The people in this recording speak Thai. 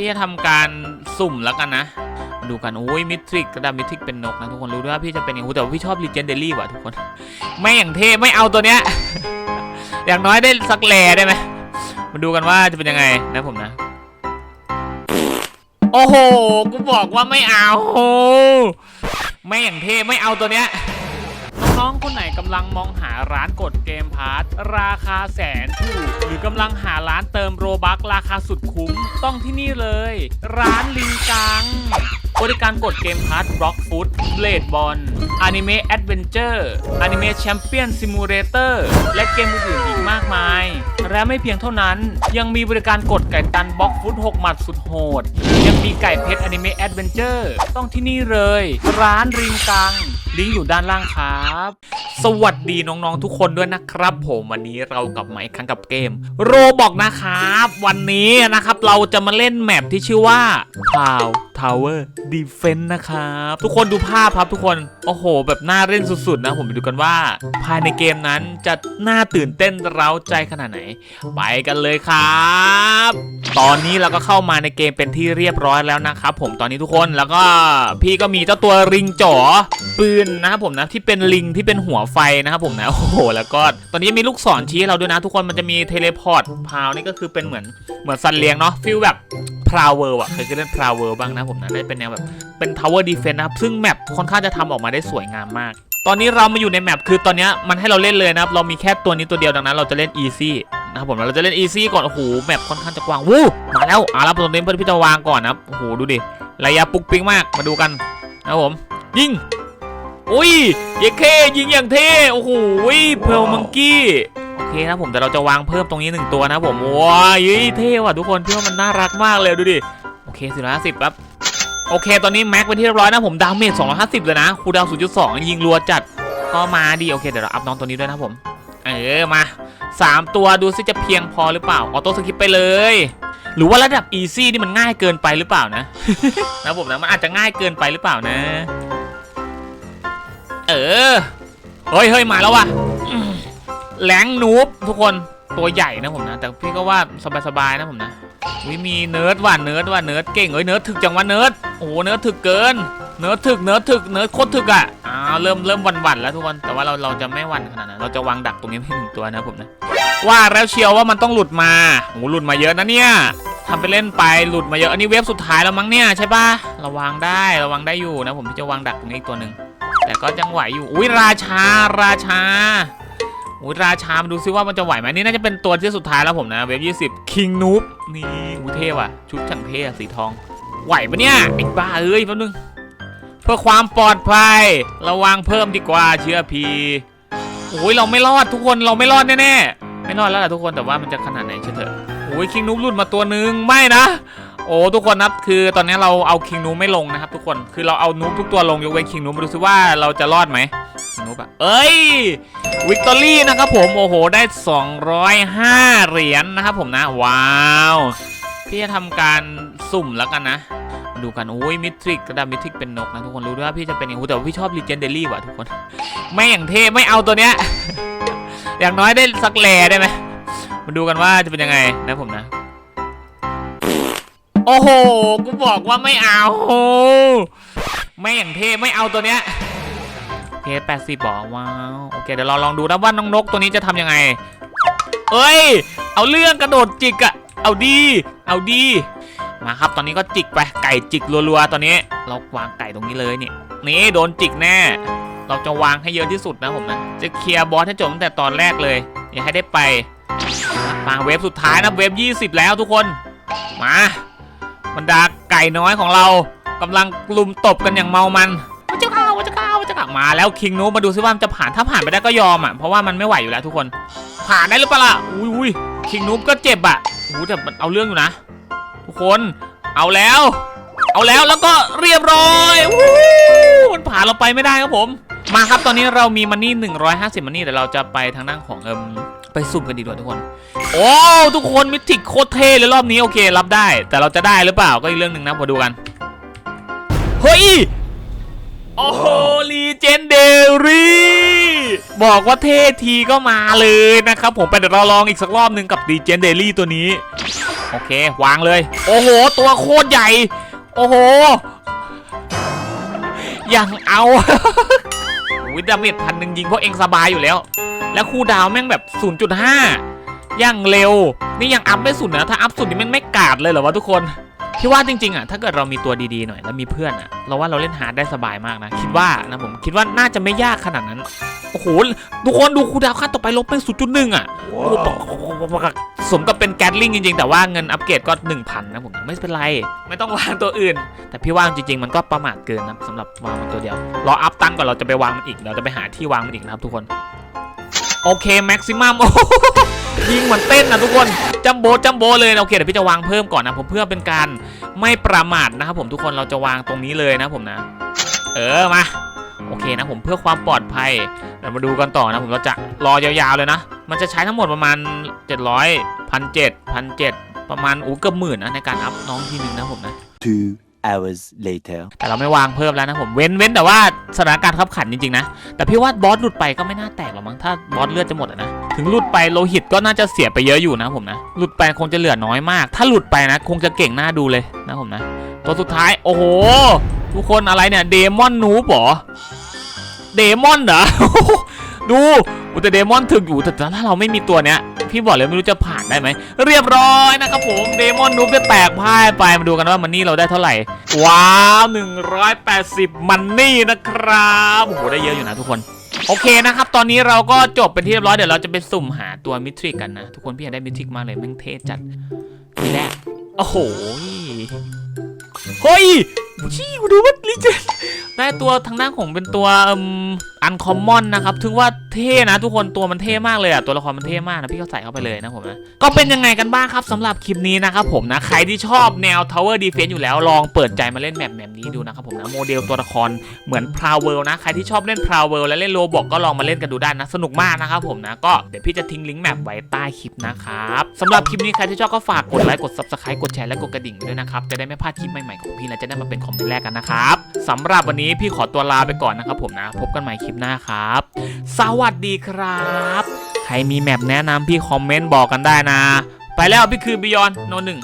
พี่จะทำการสุ่มแล้วกันนะดูกันโอ้ยมิทริกกระดาษมิทริกเป็นนกนะทุกคนรู้ด้วยว่าพี่จะเป็นอย่างกูแต่ว่าพี่ชอบลีเจนเดลี่ว่ะทุกคนไม่อย่างเท่ไม่เอาตัวเนี้ย อย่างน้อยได้สักแหล่ได้ไหมมาดูกันว่าจะเป็นยังไงนะผมนะ โอ้โหกูบอกว่าไม่เอา ไม่อย่างเท่ไม่เอาตัวเนี้ยน้องๆ คนไหนกำลังมองหาร้านกดเกมพาร์ทราคาแสนถูกหรือกำลังหาร้านเติมโรบัคราคาสุดคุ้ม ต้องที่นี่เลย ร้านลิงกัง บริการกดเกมพาร์ทบล็อกฟุตเบลดบอลอนิเมะแอดเวนเจอร์อนิเมะแชมเปี้ยนซิมูเลเตอร์และเกมอื่นๆอีกมากมาย และไม่เพียงเท่านั้น ยังมีบริการกดไก่ตันบล็อกฟุต6หมัดสุดโหด ยังมีไก่เพชรอนิเมะแอดเวนเจอร์ต้องที่นี่เลย ร้านริงกัง ลิงก์อยู่ด้านล่างครับสวัสดีน้องๆทุกคนด้วยนะครับ ผมวันนี้เรากลับมาอีกครั้งกับเกม โรบอกนะครับ วันนี้นะครับเราจะมาเล่นแมปที่ชื่อว่าพาว Pow Tower Defense นะครับ ทุกคนดูภาพครับทุกคน โอ้โห แบบน่าเล่นสุดๆนะ ผมไปดูกันว่า ภายในเกมนั้นจะน่าตื่นเต้นเร้าใจขนาดไหน ไปกันเลยครับ ตอนนี้เราก็เข้ามาในเกมเป็นที่เรียบร้อยแล้วนะครับผมตอนนี้ทุกคนแล้วก็พี่ก็มีเจ้าตัวริงจ๋อปืนนะครับผมนะที่เป็นลิงที่เป็นหัวไฟนะครับผมนะโอ้โหแล้วก็ตอนนี้มีลูกศรชี้เราด้วยนะ ทุกคนมันจะมีเทเลพอร์ตพาวนี่ก็คือเป็นเหมือนเหมือนสันเลี้ยงเนาะฟิลแบบ พราวเวอร์อะเคยเล่นพราวเวอร์บ้างนะผมนะได้เป็นแนวแบบเป็นทาวเวอร์ดีเฟนนะครับซึ่งแมปค่อนข้างจะทำออกมาได้สวยงามมาก ตอนนี้เรามาอยู่ในแมปคือตอนนี้มันให้เราเล่นเลยนะครับเรามีแค่ตัวนี้ตัวเดียวดังนั้น เราจะเล่น easy นะครับผมเราจะเล่น easy ก่อนโอ้โหแมปค่อนข้างจะกว้างวู้มาแล้วอะแล้วตรงนี้เพื่อพี่จะวางก่อนนะครับโอ้โหดูดิระยะปุกปิ๊งมากมาดูกันนะครับผม ยิงอุ้ยเยเคยิงอย่างเท่โอ้โหเพลมังกี้ โอเคนะผมแต่เราจะวางเพิ่มตรงนี้หนึ่งตัวนะผมว้ายเท่ว่ะทุกคนพี่ว่ามันน่ารักมากเลยดูดิโอเคสี่ร้อยห้าสิบครับโอเค ตอนนี้แม็กเป็นที่เรียบร้อยนะผมดาเมจ250เลยนะคูดาวน์0.2ยิงรัวจัดก็มาดีโอเคเดี๋ยวเราอัพน้องตัวนี้ด้วยนะผมเออมา3ตัวดูซิจะเพียงพอหรือเปล่าออโต้สกิปไปเลยหรือว่าระดับอีซี่นี่มันง่ายเกินไปหรือเปล่านะนะผมนะมันอาจจะง่ายเกินไปหรือเปล่านะ เออเฮ้ยเฮ้ยมาแล้วว่ะ แหลงนูบทุกคนตัวใหญ่นะผมนะ แต่พี่ก็ว่าสบายๆนะผมนะวิมีเนิร์ดว่ะเนิร์ดว่ะเนิร์ดเก่งเอ้ยเนิร์ดถึกจังวะเนิร์ดโอ้โหเนิร์ดถึกเกิน เนิร์ดถึกเนิร์ดถึกเนิร์ดโคตรถึกอะอ้าวเริ่มเริ่มหวันแล้วทุกคนแต่ว่าเราเราจะไม่วันขนาดนั้นเราจะวางดักตรงนี้ไว้หนึ่งตัวนะผมนะว่าแล้วเชียวว่ามันต้องหลุดมาโอ้หหลุดมาเยอะนะเนี่ยทำไปเล่นไปหลุดมาเยอะอันนี้เวฟสุดท้ายแล้วมั้งเนี่ยใช่ปะระวังได้ระวังได้อยู่นะผมพี่จะวางดักตรงนี้อีกตัวหนึ่งแต่ก็ยังไหวอยู่อุ้ยราชาราชา อุ้ยราชามาดูซิว่ามันจะไหวไหมนี่น่าจะเป็นตัวที่สุดท้ายแล้วผมนะ เว็บยี่สิบคิงนูบนี่อูเท่ว่ะ ชุดช่างเท่อะสีทอง ไหวปะเนี่ยไอ้บ้าเอ้ยแป๊บนึง เพื่อความปลอดภัย ระวังเพิ่มดีกว่าเชื่อพีโอ้ยเราไม่รอดทุกคนเราไม่รอดแน่ๆไม่รอดแล้วล่ะทุกคนแต่ว่ามันจะขนาดไหนเชื่อเถอะโอ้ยคิงนูบหลุดมาตัวหนึ่งไม่นะโอ้ทุกคนครับคือตอนนี้เราเอาคิงนูบไม่ลงนะครับทุกคนคือเราเอานูบทุกตัวลงยกเว้นคิงนูบมาดูซิว่าเราจะรอดไหมคิงนูบอะเอ้ย วิกตอรี่นะครับผม โอ้โห ได้ 205 เหรียญนะครับผมนะ ว้าว พี่จะทำการสุ่มแล้วกันนะ ดูกัน โอ้ยมิทริกกระดาษมิทริกเป็นนกนะ ทุกคนรู้ด้วยว่าพี่จะเป็นอย่างกูแต่ว่าพี่ชอบลีเจนเดลี่ว่ะทุกคน ไม่อย่างเท่ ไม่เอาตัวเนี้ย อย่างน้อยได้สักแหลได้ไหมมาดูกันว่าจะเป็นยังไงนะผมนะ โอ้โห กูบอกว่าไม่เอา ไม่อย่างเท่ ไม่เอาตัวเนี้ย เพจแปดสิบบอกว้าวโอเคเดี๋ยวเราลองดูนะว่าน้องนกตัวนี้จะทำยังไง เอ้ย เอาเรื่องกระโดดจิกอะเอาดี เอาดีมาครับตอนนี้ก็จิกไปไก่จิกรัวๆ ตอนนี้ เราวางไก่ตรงนี้เลยเนี่ยนี่โดนจิกแน่ เราจะวางให้เยอะที่สุดนะผมนะจะเคลียร์บอสให้จบตั้งแต่ตอนแรกเลย อย่าให้ได้ไปมาเวฟสุดท้ายนะเวฟ20 แล้วทุกคนมาบรรดาไก่น้อยของเรากำลังลุมตบกันอย่างเมามัน จะมาแล้วคิงนูมาดูซิว่ามันจะผ่านถ้าผ่านไปได้ก็ยอมอะเพราะว่ามันไม่ไหวอยู่แล้วทุกคน ผ่านได้หรือเปล่าอุ้ยอุ้ยคิงนูก็เจ็บอะโอ้แต่มันเอาเรื่องอยู่นะ ทุกคนเอาแล้ว เอาแล้วแล้วก็เรียบร้อยวู้มันผ่านเราไปไม่ได้ครับผม มาครับตอนนี้เรามีมันนี่150มันนี่เดี๋ยวเราจะไปทางด้านของเอิมไปสุ่มกันดีกว่าทุกคน โอ้ทุกคนมิติโคตรเท่เลยรอบนี้โอเครับได้ แต่เราจะได้หรือเปล่าก็อีกเรื่องหนึ่งนะมาดูกันเฮ้ย โอ้โหลีเจนเดรี่บอกว่าเท่ทีก็มาเลยนะครับผมไปเดี๋ยวเราลองอีกสักรอบหนึ่งกับดีเจนเดลี่ตัวนี้ โอเค วางเลย โอ้โห ตัวโคตรใหญ่ โอ้โหยังเอาวิดาเมจพันหนึ่งยิงเพวกเองสบายอยู่แล้ว แล้วคูลดาวแม่งแบบ 0.5ยังเร็ว นี่ยังอัพไม่สุดนะ ถ้าอัพสุดนี่มันไม่กาดเลยเหรอวะทุกคน พี่ว่าจริงๆอะถ้าเกิดเรามีตัวดีๆหน่อยแล้วมีเพื่อนอะเราว่าเราเล่นฮาร์ดได้สบายมากนะ คิดว่านะผมคิดว่าน่าจะไม่ยากขนาดนั้นโอ้โหทุกคนดูคูลดาวน์ขั้นต่อไปลบเป็น0.1อะโอ้โหสมกับเป็นแกดลิงจริงๆ แต่ว่าเงินอัปเกรดก็ 1,000 นะผมไม่เป็นไร ไม่ต้องวางตัวอื่น แต่พี่ว่าจริงๆ มันก็ประมาทเกินนะสำหรับวางมันตัวเดียว รออัพตังค์ก่อนเราจะไปวางมันอีก เราจะไปหาที่วางมันอีกนะครับทุกคน โอเคแม็กซิมัม ยิงเหมือนเต้นนะทุกคนจัมโบจัมโบเลยโอเคเดี๋ยวพี่จะวางเพิ่มก่อนนะผมเพื่อเป็นการไม่ประมาทนะครับผมทุกคนเราจะวางตรงนี้เลยนะผมนะ เออมาโอเคนะผมเพื่อความปลอดภัยเดี๋ยวมาดูกันต่อนะผมเราจะรอยาวๆเลยนะ มันจะใช้ทั้งหมดประมาณ 700พันเจ็ดพันเจ็ดประมาณอู้เกือบหมื่นนะในการอัพน้องทีนึงนะผมนะ Two hours later. แต่เราไม่วางเพิ่มแล้วนะผมเว้นเว้นแต่ว่าสถานการณ์ขับขันจริงๆนะ แต่พี่ว่าบอสหลุดไปก็ไม่น่าแตกหรอกมั้งถ้าบอสเลือดจะหมดอะนะ ถึงหลุดไปโลหิตก็น่าจะเสียไปเยอะอยู่นะผมนะ หลุดไปคงจะเหลือน้อยมาก ถ้าหลุดไปนะ คงจะเก่งหน้าดูเลยนะผมนะ ตัวสุดท้ายโอ้โห ทุกคนอะไรเนี่ยเดมอนนูบหรอเดมอนเหรอดู แต่เดมอนถึงอยู่แต่ถ้าเราไม่มีตัวเนี้ยพี่บอกเลยไม่รู้จะผ่านได้ไหมเรียบร้อยนะครับผมเดมอนนูบจะแตกพ่ายไปมาดูกันว่ามันนี่เราได้เท่าไหร่ว้าว180 มันนี่นะครับโอ้โหได้เยอะอยู่นะทุกคนโอเคนะครับ ตอนนี้เราก็จบเป็นที่เรียบร้อย เดี๋ยวเราจะไปสุ่มหาตัวมิทริกกันนะ ทุกคนพี่อยากได้มิทริกมากเลยแม่งเท่จัดทีแรกโอ้โหเฮ้ยชี้ดูว่าลิเจน ได้ตัวทางด้านของเป็นตัวอันคอมมอนนะครับถึงว่าเท่นะทุกคนตัวมันเท่มากเลยอะตัวละครมันเท่มากนะพี่ก็ใส่เข้าไปเลยนะผมนะก็เป็นยังไงกันบ้างครับสำหรับคลิปนี้นะครับผมนะใครที่ชอบแนว Tower Defense อยู่แล้วลองเปิดใจมาเล่นแมปแบบนี้ดูนะครับผมนะโมเดลตัวละครเหมือน p r o w w o r l d นะใครที่ชอบเล่น p r o w w o r l d และเล่นโลบอกก็ลองมาเล่นกันดูได้นะสนุกมากนะครับผมนะก็เดี๋ยวพี่จะทิ้งลิงก์แมปไว้ใต้คลิปนะครับสำหรับคลิปนี้ใครที่ชอบก็ฝากกดไลค์กด subscribe กดแชร์และกดกระดิ่งด้วยนะครับจะได้ไม่พลาดคลิปใหม่ๆของพี่และจะได้มาเป็นคอมเมนต์แรกกันนะครับสำหรับวันนี้พี่ขอตัวลาไปก่อนนะครับผมนะ พบกันใหม่คลิปหน้าครับ สวัสดีครับ ใครมีแมปแนะนำพี่คอมเมนต์บอกกันได้นะ ไปแล้วพี่คือบิยอนโนหนึ่ง